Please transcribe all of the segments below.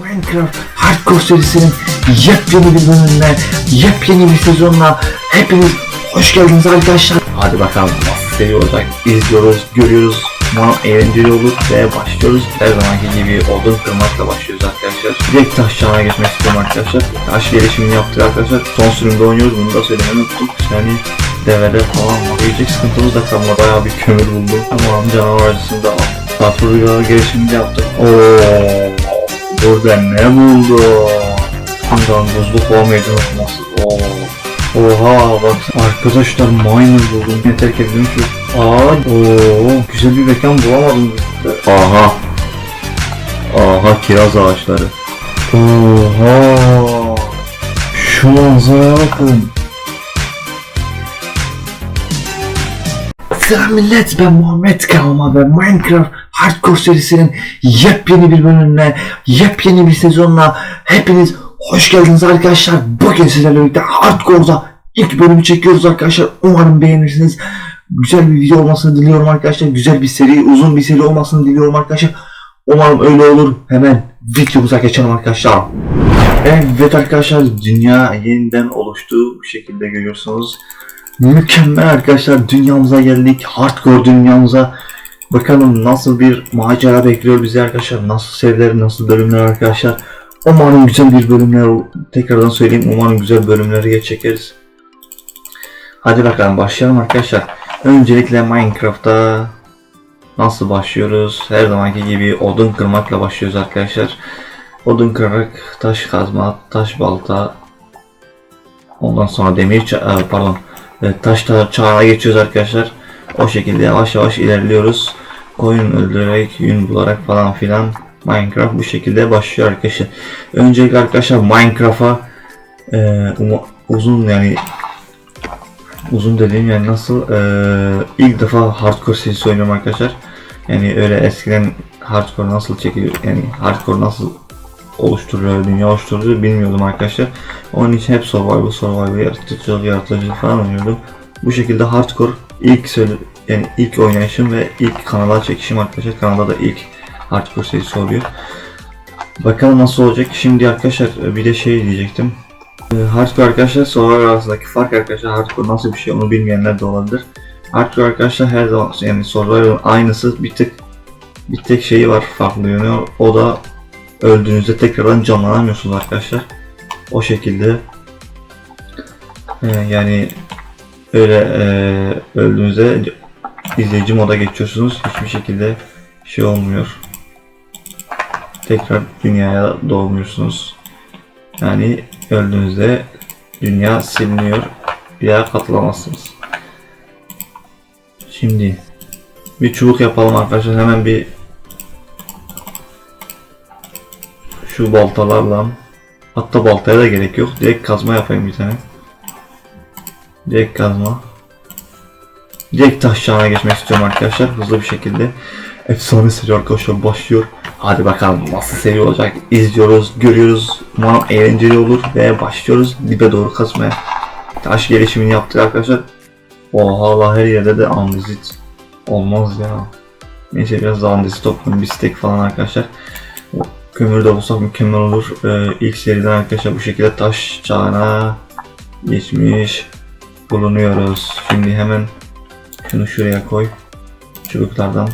Minecraft Hardcore serisinin yepyeni bir bölümüne, yepyeni bir sezonla hepiniz hoş geldiniz arkadaşlar. Hadi bakalım seri izliyoruz, görüyoruz. Umarım eğlenceli olur ve başlıyoruz. Her zamanki gibi odun kırmakla başlıyoruz arkadaşlar. Direkt taş çağına geçmek istiyorum arkadaşlar. Taş gelişimini yaptık arkadaşlar. Son sürümde oynuyoruz bunu da söylemeyi unuttuk. Yani devede falan var. Yiyecek sıkıntımız da kalmadı. Bayağı bir kömür buldum. Tamam canavar acısını da aldım. Tatlıga gelişimini yaptık. Oo, burada ne buldu? Bundan buzlu kova meydan okuması. Oo. Oha bak arkadaşlar miner buldum. Ne terk edildim şu. Aa, oo, güzel bir mekan bulamadım. Aha. Aha kiraz ağaçları. Oha. Şu manzaraya bakın. Selam millet ben Muhammed Kavma ve Minecraft Hardcore serisinin yepyeni bir bölümüne, yepyeni bir sezonla hepiniz hoş geldiniz arkadaşlar. Bugün sizlerle birlikte Hardcore'da ilk bölümü çekiyoruz arkadaşlar. Umarım beğenirsiniz. Güzel bir video olmasını diliyorum arkadaşlar. Güzel bir seri, uzun bir seri olmasını diliyorum arkadaşlar. Umarım öyle olur. Hemen videomuza geçelim arkadaşlar. Evet arkadaşlar dünya yeniden oluştu. Bu şekilde görüyorsunuz. Mükemmel arkadaşlar dünyamıza geldik. Hardcore dünyamıza. Bakalım nasıl bir macera bekliyor bizi arkadaşlar. Nasıl seriler, nasıl bölümler arkadaşlar. Umarım güzel bir bölümler tekrardan söyleyeyim. Umarım güzel bölümleri çekeriz. Hadi bakalım başlayalım arkadaşlar. Öncelikle Minecraft'ta nasıl başlıyoruz? Her zamanki gibi odun kırmakla başlıyoruz arkadaşlar. Odun kırarak taş kazma, taş balta, ondan sonra demir e, pardon e, taş ta- çağına geçiyoruz arkadaşlar. O şekilde yavaş yavaş ilerliyoruz. Koyun öldürerek, yün bularak falan filan Minecraft bu şekilde başlıyor arkadaşlar. Öncelikle arkadaşlar Minecraft'a e, uzun yani uzun dediğim yani nasıl e, ilk defa hardcore serisi oynuyorum arkadaşlar. Yani öyle eskiden hardcore nasıl çekiliyor yani hardcore nasıl oluşturuyor, dünya oluşturuyor bilmiyordum arkadaşlar. Onun için hep survival, survival, yaratıcılık, yaratıcılık falan oynuyordum. Bu şekilde hardcore ilk söyle yani ilk oynayışım ve ilk kanala çekişim arkadaşlar. Kanalda da ilk hardcore serisi oluyor. Bakalım nasıl olacak. Şimdi arkadaşlar bir de şey diyecektim. Ee, Hardcore arkadaşlar survival arasındaki fark arkadaşlar hardcore nasıl bir şey onu bilmeyenler de olabilir. Hardcore arkadaşlar her zaman yani survival'ın aynısı bir tık bir tek şeyi var farklı yönü o da öldüğünüzde tekrardan canlanamıyorsunuz arkadaşlar. O şekilde e, yani öyle e, öldüğünüzde izleyici moda geçiyorsunuz. Hiçbir şekilde şey olmuyor. Tekrar dünyaya doğmuyorsunuz. Yani öldüğünüzde dünya siliniyor. Bir daha katılamazsınız. Şimdi bir çubuk yapalım arkadaşlar. Hemen bir şu baltalarla hatta baltaya da gerek yok. Direkt kazma yapayım bir tane. Direkt kazma. Direkt taş çağına geçmek istiyorum arkadaşlar hızlı bir şekilde. Efsane seri arkadaşlar başlıyor. Hadi bakalım nasıl seri olacak. İzliyoruz, görüyoruz. Umarım eğlenceli olur ve başlıyoruz dibe doğru kazmaya. Taş gelişimini yaptık arkadaşlar. Oha Allah her yerde de andezit. Olmaz ya. Neyse biraz daha andezit toplayalım. Bir steak falan arkadaşlar. Kömür de bulsak mükemmel olur. Ee, ilk seriden arkadaşlar bu şekilde taş çağına geçmiş bulunuyoruz. Şimdi hemen şunu şuraya koy. Çubuklardan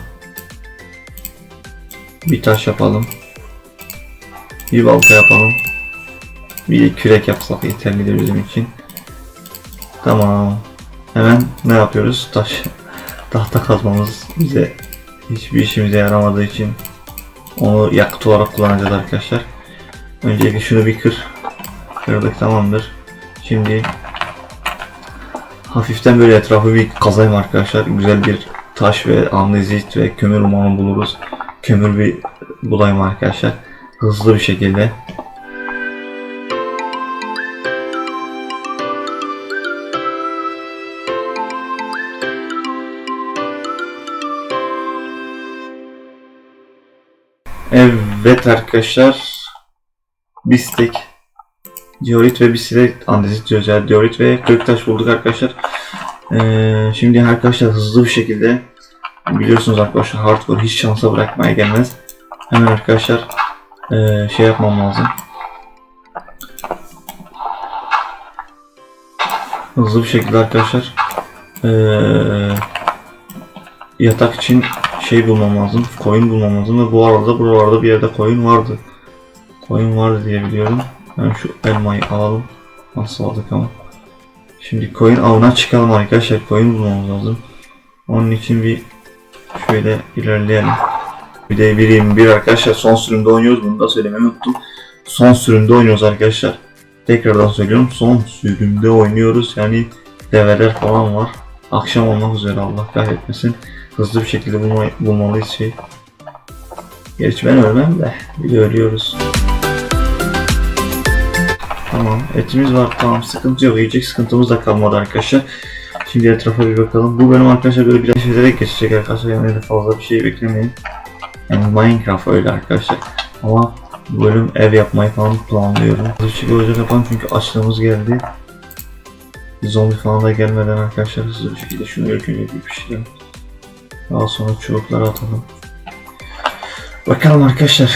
bir taş yapalım. Bir balta yapalım. Bir de kürek yapsak yeterlidir bizim için. Tamam. Hemen ne yapıyoruz? Taş. Tahta kazmamız bize hiçbir işimize yaramadığı için onu yakıt olarak kullanacağız arkadaşlar. Öncelikle şunu bir kır. Kırdık tamamdır. Şimdi hafiften böyle etrafı bir kazayım arkadaşlar. Güzel bir taş ve andezit ve kömür umarım buluruz. Kömür bir bulayım arkadaşlar. Hızlı bir şekilde. Evet arkadaşlar. Bistek. Diorit ve bistek andezit diyoruz yani diorit ve kırık taş bulduk arkadaşlar. Ee, şimdi arkadaşlar hızlı bir şekilde biliyorsunuz arkadaşlar hardcore hiç şansa bırakmaya gelmez. Hemen arkadaşlar Ee, şey yapmam lazım. Hızlı bir şekilde arkadaşlar ee, yatak için şey bulmam lazım. Koyun bulmam lazım ve bu arada buralarda bir yerde koyun vardı. Koyun vardı diye biliyorum. Ben şu elmayı alalım. Nasıl aldık ama. Şimdi koyun avına çıkalım arkadaşlar. Koyun bulmamız lazım. Onun için bir şöyle ilerleyelim. Bir de biriyim bir arkadaşlar son sürümde oynuyoruz. Bunu da söylemeyi unuttum. Son sürümde oynuyoruz arkadaşlar. Tekrardan söylüyorum. Son sürümde oynuyoruz. Yani develer falan var. Akşam olmak üzere Allah kahretmesin. Hızlı bir şekilde bulma, bulmalıyız şey. Gerçi ben ölmem de. Bir de ölüyoruz. Tamam etimiz var tamam sıkıntı yok yiyecek sıkıntımız da kalmadı arkadaşlar. Şimdi etrafa bir bakalım. Bu bölüm arkadaşlar böyle biraz şeylere geçecek arkadaşlar yani fazla bir şey beklemeyin. Yani Minecraft öyle arkadaşlar. Ama bölüm ev yapmayı falan planlıyorum. Hızlı bir olacak yapalım çünkü açlığımız geldi. Zombi falan da gelmeden arkadaşlar hızlı bir şekilde şunu önce bir pişirelim. Daha sonra çubukları atalım. Bakalım arkadaşlar.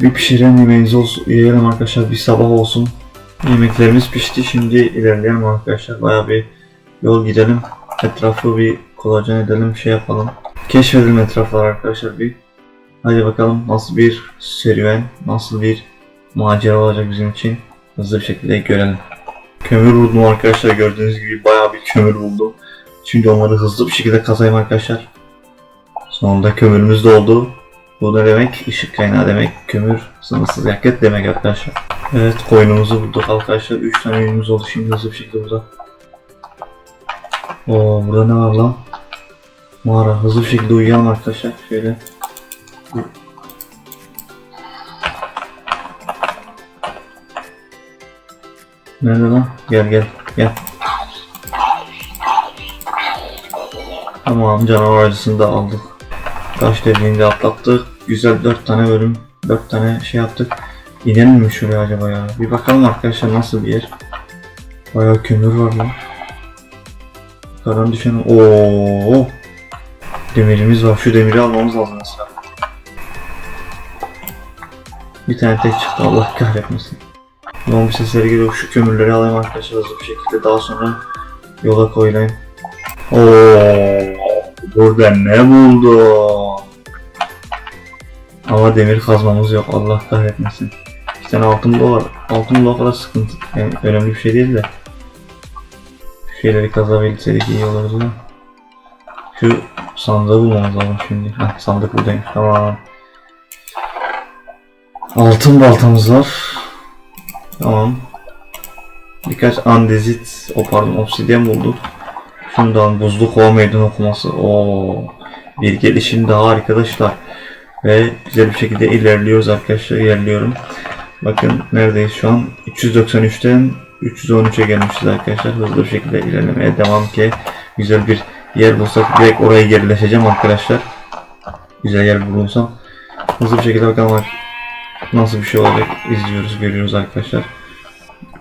Bir pişiren yemeğimiz olsun. Yiyelim arkadaşlar. Bir sabah olsun. Yemeklerimiz pişti. Şimdi ilerleyelim arkadaşlar. Baya bir yol gidelim. Etrafı bir kolacan edelim. Şey yapalım. Keşfedelim etrafları arkadaşlar bir. Hadi bakalım nasıl bir serüven, nasıl bir macera olacak bizim için. Hızlı bir şekilde görelim. Kömür buldum arkadaşlar. Gördüğünüz gibi bayağı bir kömür buldum. Şimdi onları hızlı bir şekilde kazayım arkadaşlar. Sonunda kömürümüz doldu. Bu ne demek? Işık kaynağı demek. Kömür sınırsız yakıt demek arkadaşlar. Evet koyunumuzu bulduk arkadaşlar. 3 tane yünümüz oldu şimdi hızlı bir şekilde burada. Oo burada ne var lan? Mağara hızlı bir şekilde uyuyalım arkadaşlar. Şöyle. Nerede lan? Gel gel gel. Tamam canavar acısını da aldık. Taş deliğini de atlattık. Güzel 4 tane bölüm, 4 tane şey yaptık. İnelim mi şuraya acaba ya? Bir bakalım arkadaşlar nasıl bir yer. Bayağı kömür var lan. Karan düşen... Oo. Demirimiz var. Şu demiri almamız lazım mesela. Bir tane tek çıktı. Allah kahretmesin. Zombi sesleri geliyor. Şu kömürleri alayım arkadaşlar hızlı bir şekilde. Daha sonra yola koyulayım. Oo. Burada ne buldum? Ama demir kazmamız yok. Allah kahretmesin. Tane altın var. Altın blok kadar sıkıntı. Yani önemli bir şey değil de. Şu şeyleri kazabilseydik iyi olurdu. Şu sandığı bulmamız lazım şimdi. Heh, sandık buradayım. Tamam. Altın baltamız var. Tamam. Birkaç andezit, o pardon obsidyen bulduk. Şundan buzlu kova meydan okuması. Oo, bir gelişim daha arkadaşlar. Ve güzel bir şekilde ilerliyoruz arkadaşlar. İlerliyorum. Bakın neredeyiz şu an? 393'ten 313'e gelmişiz arkadaşlar. Hızlı bir şekilde ilerlemeye devam ki güzel bir yer bulsak direkt oraya gerileşeceğim arkadaşlar. Güzel yer bulursam. Hızlı bir şekilde bakalım nasıl bir şey olacak izliyoruz, görüyoruz arkadaşlar.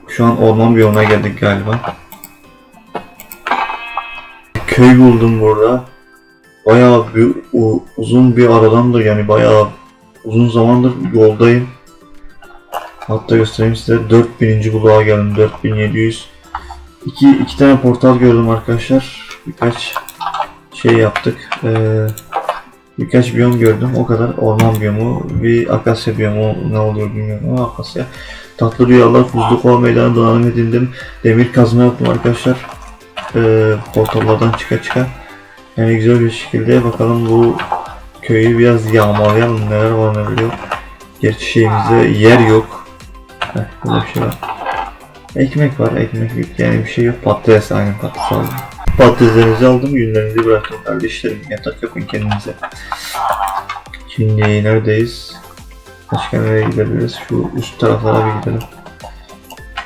Şu an orman biyomuna geldik galiba. Köy buldum burada. Bayağı bir uzun bir aradandır yani bayağı uzun zamandır yoldayım. Hatta göstereyim size 4000. buluğa geldim 4700. İki, iki tane portal gördüm arkadaşlar. Birkaç şey yaptık. Ee, birkaç biyom gördüm. O kadar orman biyomu, bir akasya biyomu ne oluyor bilmiyorum ama akasya. Tatlı rüyalar, buzlu kova meydanı donanım edindim. Demir kazma yaptım arkadaşlar. Ee, portallardan çıka çıka. Yani güzel bir şekilde bakalım bu köyü biraz yağmalayalım neler var neler yok. Gerçi şeyimizde yer yok. Heh, burada bir şey var. Ekmek var, ekmek yok. Yani bir şey yok. Patates, aynen patates aldım. Patateslerinizi aldım, yünlerinizi bıraktım kardeşlerim. Yatak yapın kendinize. Şimdi neredeyiz? Başka nereye gidebiliriz? Şu üst taraflara bir gidelim.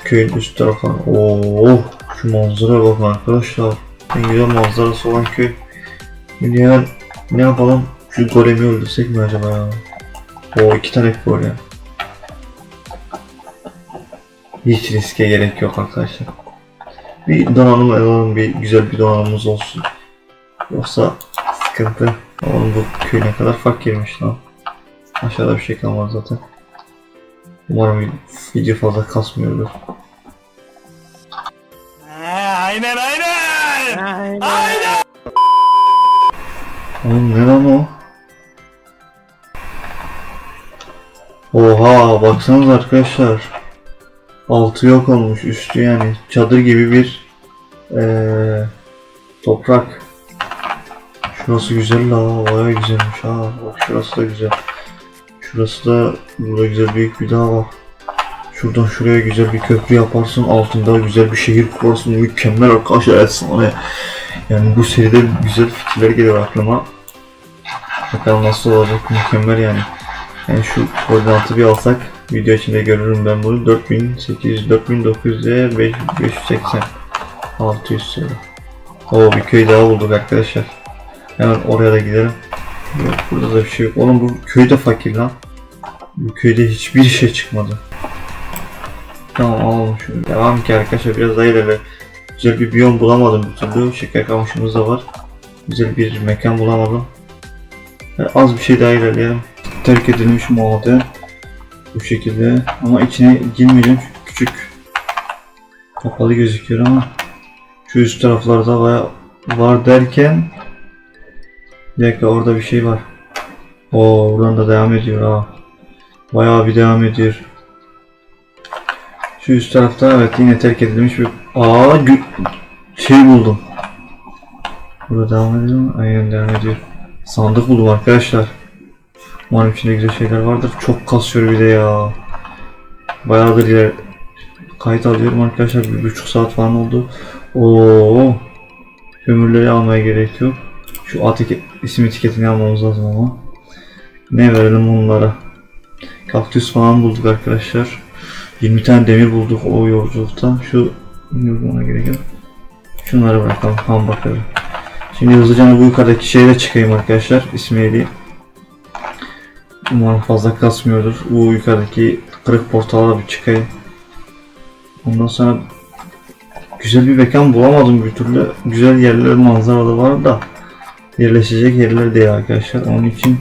Köyün üst tarafına. Oo, şu manzaraya bakın arkadaşlar. En güzel manzarası olan köy. Hemen ne yapalım? Şu golemi öldürsek mi acaba ya? O iki tane golem. Hiç riske gerek yok arkadaşlar. Bir donanım alalım, bir güzel bir donanımımız olsun. Yoksa sıkıntı. Oğlum bu köy ne kadar fakirmiş lan. Aşağıda bir şey kalmadı zaten. Umarım video fazla kasmıyordur. aynen aynen. Aynen. Oğlum ne lan o? Oha baksanıza arkadaşlar. Altı yok olmuş üstü yani çadır gibi bir eee, toprak. Şurası güzel la baya güzelmiş ha bak şurası da güzel. Şurası da burada güzel büyük bir dağ var. Şuradan şuraya güzel bir köprü yaparsın altında güzel bir şehir kurarsın mükemmel arkadaşlar efsane. Yani bu seride güzel fikirler geliyor aklıma. Bakalım nasıl olacak mükemmel yani. Yani şu koordinatı bir alsak video içinde görürüm ben bunu 4800 4900'e 580 600 sayı. Oo bir köy daha bulduk arkadaşlar. Hemen oraya da gidelim. Yok burada da bir şey yok. Oğlum bu köyde fakir lan. Bu köyde hiçbir şey çıkmadı. Tamam alalım şunu. Devam ki arkadaşlar biraz daha ilerle. Güzel bir biyom bulamadım bir türlü. Şeker kamışımız da var. Güzel bir mekan bulamadım. Az bir şey daha ilerleyelim. Terk edilmiş maden. Bu şekilde. Ama içine girmeyeceğim çünkü küçük. Kapalı gözüküyor ama. Şu üst taraflarda baya var derken. Bir dakika orada bir şey var. Oo buradan da devam ediyor ha. Bayağı bir devam ediyor. Şu üst tarafta evet yine terk edilmiş bir aa gü- şey buldum. Burada devam ediyor mu? Aynen devam ediyor. Sandık buldum arkadaşlar. Umarım içinde güzel şeyler vardır. Çok kasıyor bir de ya. Bayağıdır iler kayıt alıyorum arkadaşlar. Bir buçuk saat falan oldu. Oo. Kömürleri almaya gerek yok. Şu at isim etiketini almamız lazım ama. Ne verelim bunlara? Kaktüs falan bulduk arkadaşlar. 20 tane demir bulduk o yolculukta. Şu ona gerek. Şunları bırakalım tam bakalım. Şimdi hızlıca bu yukarıdaki şeyle çıkayım arkadaşlar. İsmail'i. Umarım fazla kasmıyordur. Bu yukarıdaki kırık portala bir çıkayım. Ondan sonra güzel bir mekan bulamadım bir türlü. Güzel yerler manzaralı var da yerleşecek yerler değil arkadaşlar. Onun için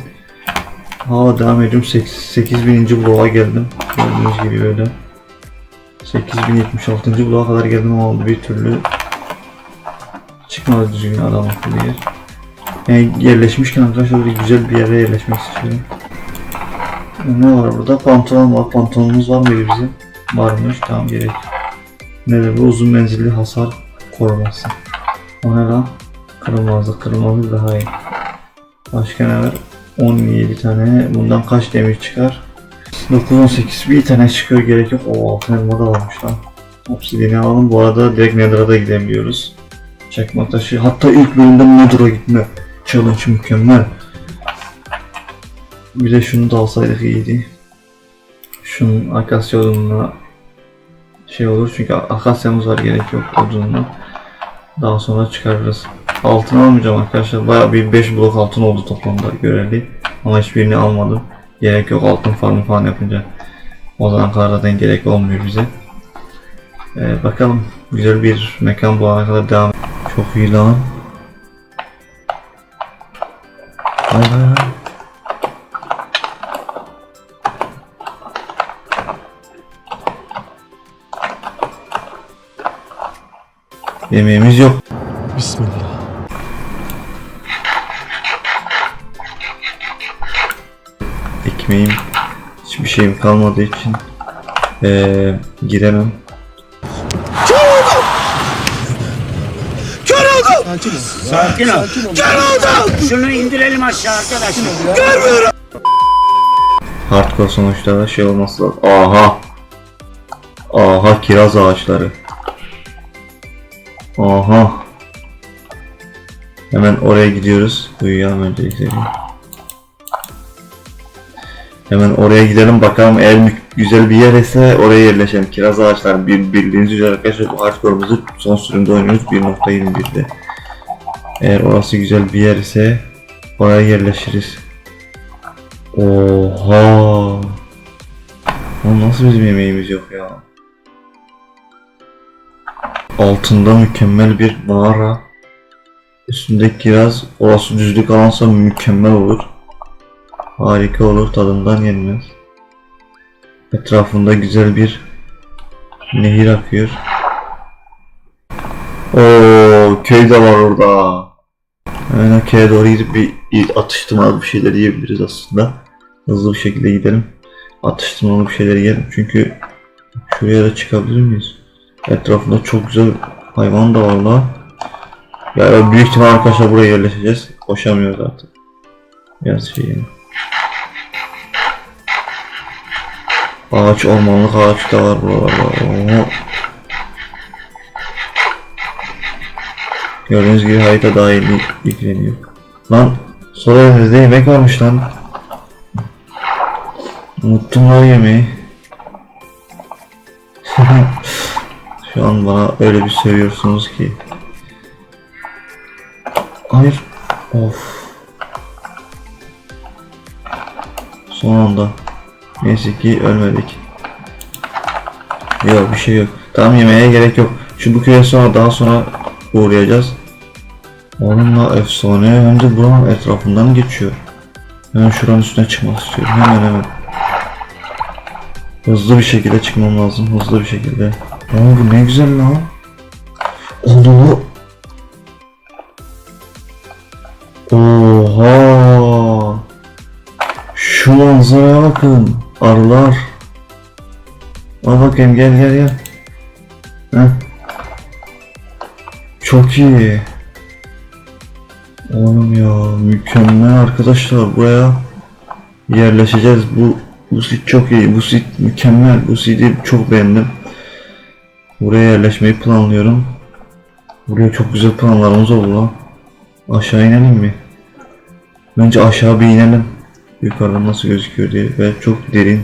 hala devam ediyorum. 8000. bloğa geldim. Gördüğünüz gibi böyle. 8076. bloğa kadar geldim ama bir türlü çıkmadı düzgün adam akıllı yer. Yani yerleşmişken arkadaşlar böyle güzel bir yere yerleşmek istiyorum. Ne var burada? Pantolon var. Pantolonumuz var mıydı bizim? Varmış. Tamam gerek. Nedir bu? Uzun menzilli hasar koruması. O ne lan? Kırılmazlık. Kırılmazlık daha iyi. Başka ne var? 17 tane. Bundan kaç demir çıkar? 9-18 bir tane çıkıyor gerek yok. O altın elma da varmış lan. Obsidian'i alalım. Bu arada direkt Nether'a da gidebiliyoruz. Çakmak taşı. Hatta ilk bölümde Nether'a gitme. Challenge mükemmel. Bir de şunu da alsaydık iyiydi. Şunun akasya odununa şey olur çünkü akasyamız var gerek yok odununa. Daha sonra çıkarırız. Altın almayacağım arkadaşlar. Baya bir 5 blok altın oldu toplamda görevli. Ama hiçbirini almadım. Gerek yok altın farmı falan yapınca. O zaman kadar zaten gerek olmuyor bize. Ee, bakalım güzel bir mekan bulana kadar devam. Çok iyi lan. Vay vay vay. Yemeğimiz yok. Bismillah. Ekmeğim hiçbir şeyim kalmadığı için eee giremem. Sakin ol. Şunu indirelim aşağı arkadaşlar. Hardcore sonuçta da şey olması lazım. Aha. Aha kiraz ağaçları. Aha. Hemen oraya gidiyoruz. Uyuyalım öncelikle. Hemen oraya gidelim bakalım eğer güzel bir yer ise oraya yerleşelim. Kiraz ağaçlar bir, bildiğiniz üzere arkadaşlar bu hardcore'umuzu son sürümde oynuyoruz 1.21'de. Eğer orası güzel bir yer ise oraya yerleşiriz. Oha. Oğlum nasıl bizim yemeğimiz yok ya? Altında mükemmel bir mağara. Üstünde kiraz. Orası düzlük alansa mükemmel olur. Harika olur. Tadından yenmez. Etrafında güzel bir nehir akıyor. Oo, köy de var orada. O köye doğru gidip bir atıştırmalı bir şeyler yiyebiliriz aslında. Hızlı bir şekilde gidelim. Atıştırmalı bir şeyler yiyelim çünkü şuraya da çıkabilir miyiz? Etrafında çok güzel hayvan da var la. Yani büyük ihtimal arkadaşlar buraya yerleşeceğiz. Koşamıyoruz artık. Biraz şey yani. Ağaç ormanlık ağaç da var buralarda. Gördüğünüz gibi harita yeni yükleniyor. Lan sol elimizde yemek varmış lan. Unuttum lan yemeği. Şu an bana öyle bir seviyorsunuz ki. Hayır. Of. Son anda. Neyse ki ölmedik. Yok bir şey yok. Tamam yemeğe gerek yok. Şu bu köye sonra daha sonra uğrayacağız. Onunla efsane de buranın etrafından geçiyor. Hemen şuranın üstüne çıkmak istiyorum. Hemen hemen. Hızlı bir şekilde çıkmam lazım. Hızlı bir şekilde. Aa bu ne güzel lan. Onu Oha! Şu manzaraya bakın. Arılar. Al bakayım gel gel gel. Heh. Çok iyi. Oğlum ya mükemmel arkadaşlar buraya yerleşeceğiz. Bu bu sit çok iyi. Bu sit mükemmel. Bu siti çok beğendim. Buraya yerleşmeyi planlıyorum. Buraya çok güzel planlarımız oldu lan. Aşağı inelim mi? Bence aşağı bir inelim. Yukarıdan nasıl gözüküyor diye ve çok derin.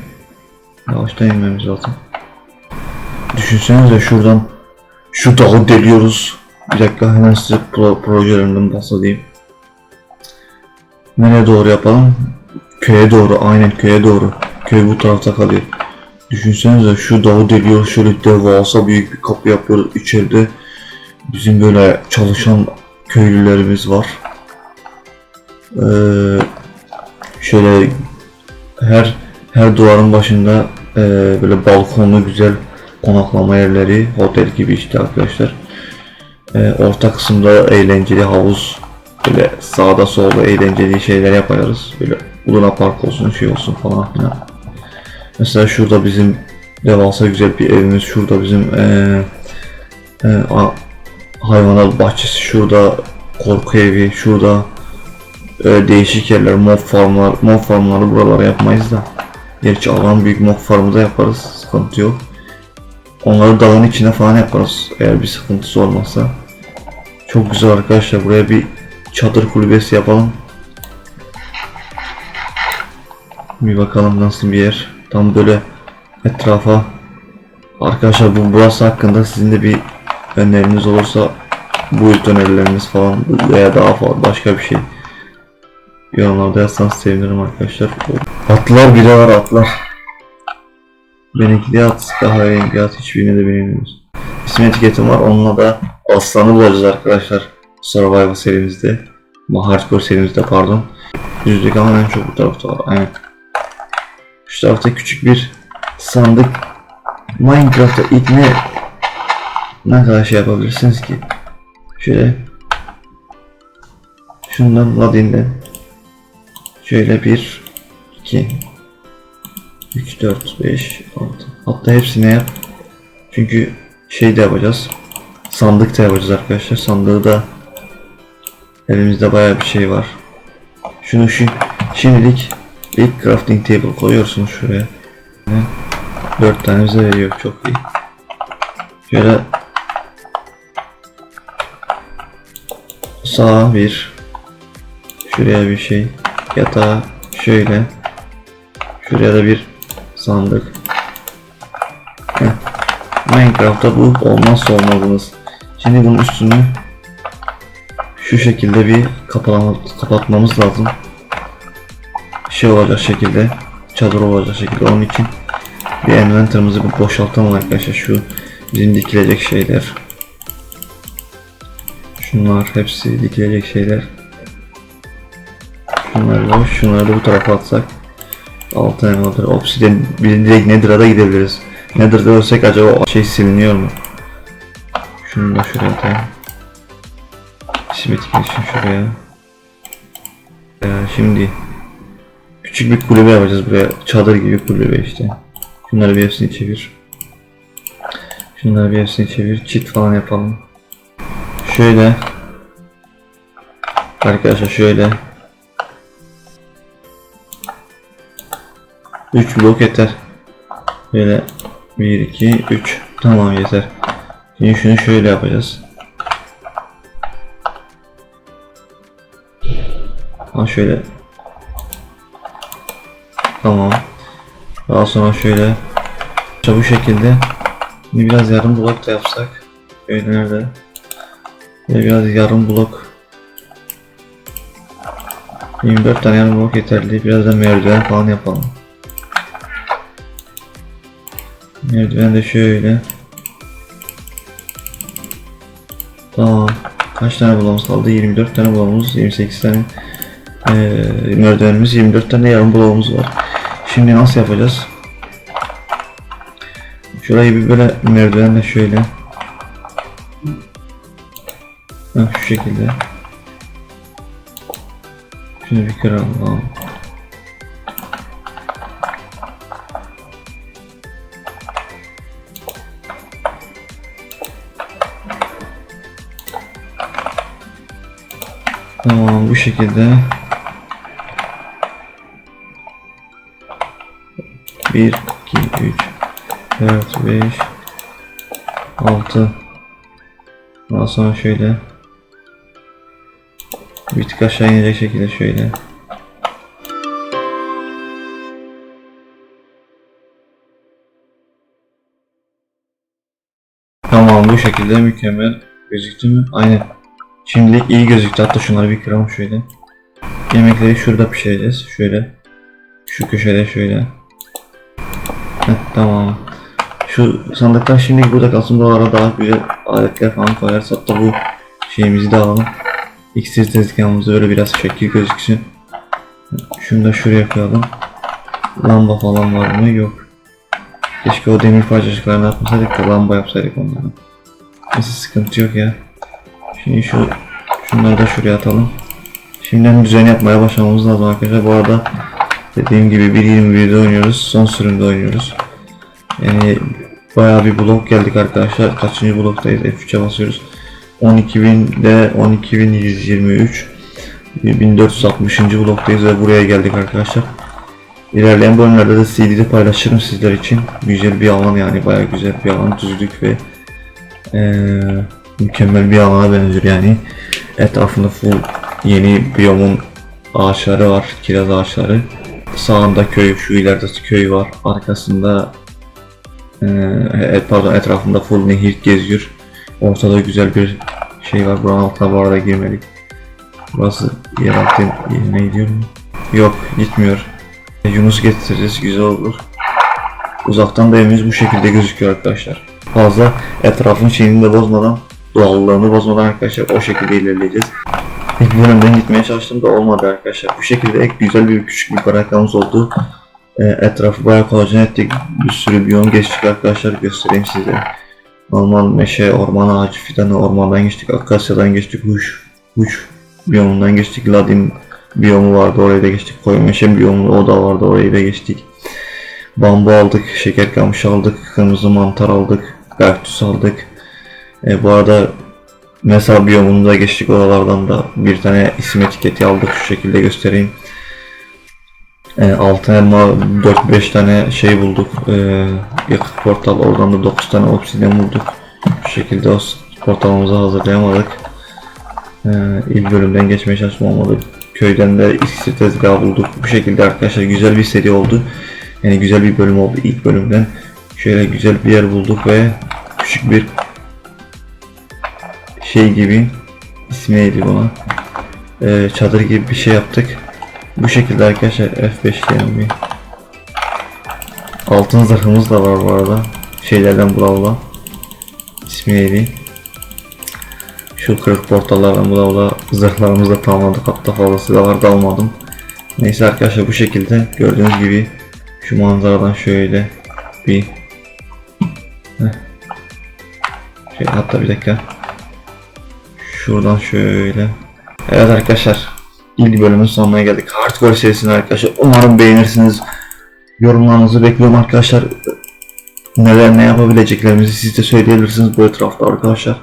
Yavaştan inmemiz lazım. Düşünsenize şuradan şu dağı deliyoruz. Bir dakika hemen size pro projelerimden bahsedeyim. Nereye doğru yapalım? Köye doğru, aynen köye doğru. Köy bu tarafta kalıyor. Düşünsenize şu dağı deliyoruz, şöyle devasa büyük bir kapı yapıyoruz. İçeride bizim böyle çalışan köylülerimiz var. Ee, şöyle her her duvarın başında e, böyle balkonlu güzel konaklama yerleri, otel gibi işte arkadaşlar. E, orta kısımda eğlenceli havuz, böyle sağda solda eğlenceli şeyler yaparız. Böyle Luna Park olsun, şey olsun falan filan. Mesela şurada bizim devasa güzel bir evimiz, şurada bizim e, e, a- hayvanat bahçesi, şurada korku evi, şurada e, değişik yerler, mob farmlar, mob farmları buralara yapmayız da. Gerçi alan büyük mob farmı da yaparız, sıkıntı yok. Onları dağın içine falan yaparız eğer bir sıkıntısı olmazsa. Çok güzel arkadaşlar buraya bir çadır kulübesi yapalım. Bir bakalım nasıl bir yer. Tam böyle etrafa Arkadaşlar bu burası hakkında sizin de bir öneriniz olursa bu önerileriniz falan veya daha fazla başka bir şey yorumlarda yazsanız sevinirim arkadaşlar. Atlar bile var atlar. Benimki de at, daha rengi at hiçbirini de bilmiyoruz. İsim etiketim var onunla da aslanı bulacağız arkadaşlar. Survival serimizde. Hardcore serimizde pardon. Yüzlük ama en çok bu tarafta var. Aynen. Şu tarafta küçük bir sandık. Minecraft'ta ilk ne ne kadar şey yapabilirsiniz ki? Şöyle şundan Ladin'den şöyle bir 2 3 4 5 6 hatta hepsine yap. Çünkü şey de yapacağız. Sandık da yapacağız arkadaşlar. Sandığı da elimizde bayağı bir şey var. Şunu şu şimdilik ilk crafting table koyuyorsunuz şuraya. Ve 4 tane bize veriyor. Çok iyi. Şöyle sağa bir şuraya bir şey yatağa şöyle. Şuraya da bir sandık. Minecraft'ta bu olmazsa olmazımız. Şimdi bunun üstünü şu şekilde bir kapatmamız lazım. Şey olacak şekilde çadır olacak şekilde. Onun için bir envanterimizi bir boşaltalım arkadaşlar. Şu bizim dikilecek şeyler. Şunlar hepsi dikilecek şeyler şunları da bu tarafa atsak Altı elmadır. Obsidian bir direkt Nether'a da gidebiliriz. Nether'da ölsek acaba o şey siliniyor mu? Şunu da şuraya atayım. Smith için şuraya. Ee, şimdi küçük bir kulübe yapacağız buraya. Çadır gibi kulübe işte. Şunları bir hepsini çevir. Şunları bir hepsini çevir. Çit falan yapalım. Şöyle. Arkadaşlar şöyle. 3 blok yeter. Böyle 1 2 3 tamam yeter. Şimdi şunu şöyle yapacağız. Ha şöyle. Tamam. Daha sonra şöyle. Bu şekilde. Biraz yarım blok da yapsak. Şöyle nerede? Böyle biraz yarım blok. 24 tane yarım blok yeterli. Biraz da merdiven falan yapalım. Merdiven de şöyle. Tamam. Kaç tane bloğumuz kaldı? 24 tane bloğumuz, 28 tane eee merdivenimiz, 24 tane yarım bloğumuz var. Şimdi nasıl yapacağız? Şurayı bir böyle merdivenle şöyle. Heh, şu şekilde. Şunu bir kıralım. Tamam şekilde. Bir, iki, üç, dört, beş, altı. Daha sonra şöyle. Bir tık aşağı inecek şekilde şöyle. Tamam bu şekilde mükemmel gözüktü mü? Aynen. Şimdilik iyi gözüktü. Hatta şunları bir kıralım şöyle. Yemekleri şurada pişireceğiz. Şöyle. Şu köşede şöyle. Heh, tamam. Şu sandıklar şimdi burada kalsın. Buralara daha güzel aletler falan koyarız. Hatta bu şeyimizi de alalım. İksir tezgahımızda öyle biraz şekil gözüksün. Şunu da şuraya koyalım. Lamba falan var mı? Yok. Keşke o demir parçacıklarını atmasaydık da lamba yapsaydık onları. Neyse sıkıntı yok ya. Şimdi şu şunları da şuraya atalım. Şimdiden düzen yapmaya başlamamız lazım arkadaşlar. Bu arada dediğim gibi 1.21'de oynuyoruz. Son sürümde oynuyoruz. Yani bayağı bir blok geldik arkadaşlar. Kaçıncı bloktayız? F3'e basıyoruz. 12.000'de 12.123 1460. bloktayız ve buraya geldik arkadaşlar. İlerleyen bölümlerde de CD'de paylaşırım sizler için. Güzel bir alan yani bayağı güzel bir alan. Düzlük ve eee mükemmel bir alana benziyor yani. Etrafında full yeni biyomun ağaçları var, kiraz ağaçları. Sağında köy, şu ileride köy var. Arkasında eee pardon etrafında full nehir geziyor. Ortada güzel bir şey var. Buranın altına bu arada girmedik. Burası yeraltı yerine gidiyor mu? Yok gitmiyor. E, Yunus getiririz güzel olur. Uzaktan da evimiz bu şekilde gözüküyor arkadaşlar. Fazla etrafın şeyini de bozmadan doğallığını bozmadan arkadaşlar o şekilde ilerleyeceğiz. İlk bölümden gitmeye çalıştım da olmadı arkadaşlar. Bu şekilde ek güzel bir küçük bir barakamız oldu. E, etrafı bayağı kolajen ettik. Bir sürü biyom geçtik arkadaşlar göstereyim size. Normal meşe, orman ağacı fidanı, ormandan geçtik, akasyadan geçtik, huş, huş biyomundan geçtik, ladin biyomu vardı oraya da geçtik, koyu meşe biyomu o da vardı orayı da geçtik. Bambu aldık, şeker kamışı aldık, kırmızı mantar aldık, kaktüs aldık. E, bu arada Mesa biyomunu da geçtik oralardan da bir tane isim etiketi aldık şu şekilde göstereyim. E, altın elma 4-5 tane şey bulduk. E, yakıt portal oradan da 9 tane obsidyen bulduk. Bu şekilde o portalımızı hazırlayamadık. E, ilk bölümden geçmeye çalışmamadık. Köyden de iksir tezgahı bulduk. Bu şekilde arkadaşlar güzel bir seri oldu. Yani güzel bir bölüm oldu ilk bölümden. Şöyle güzel bir yer bulduk ve küçük bir şey gibi ismi neydi buna? E, çadır gibi bir şey yaptık. Bu şekilde arkadaşlar F5 diyelim bir. Altın zırhımız da var bu arada. Şeylerden bula bula. İsmi neydi? Şu kırık portallardan bula bula zırhlarımızı da tamamladık. Hatta fazlası da vardı almadım. Neyse arkadaşlar bu şekilde gördüğünüz gibi Şu manzaradan şöyle bir. Şey, hatta bir dakika. Şuradan şöyle. Evet arkadaşlar. İlk bölümün sonuna geldik. Hardcore serisini arkadaşlar. Umarım beğenirsiniz. Yorumlarınızı bekliyorum arkadaşlar. Neler ne yapabileceklerimizi siz de söyleyebilirsiniz bu etrafta arkadaşlar.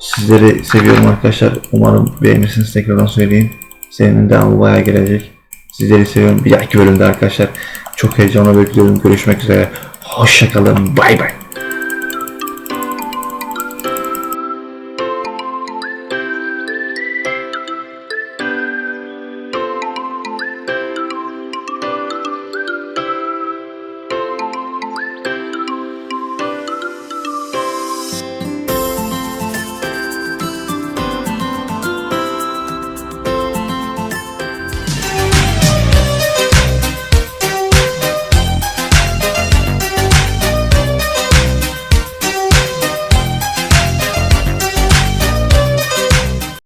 Sizleri seviyorum arkadaşlar. Umarım beğenirsiniz tekrardan söyleyeyim. Serinin devamı bayağı gelecek. Sizleri seviyorum. Bir dahaki bölümde arkadaşlar. Çok heyecanla bekliyorum. Görüşmek üzere. Hoşçakalın. Bay bay.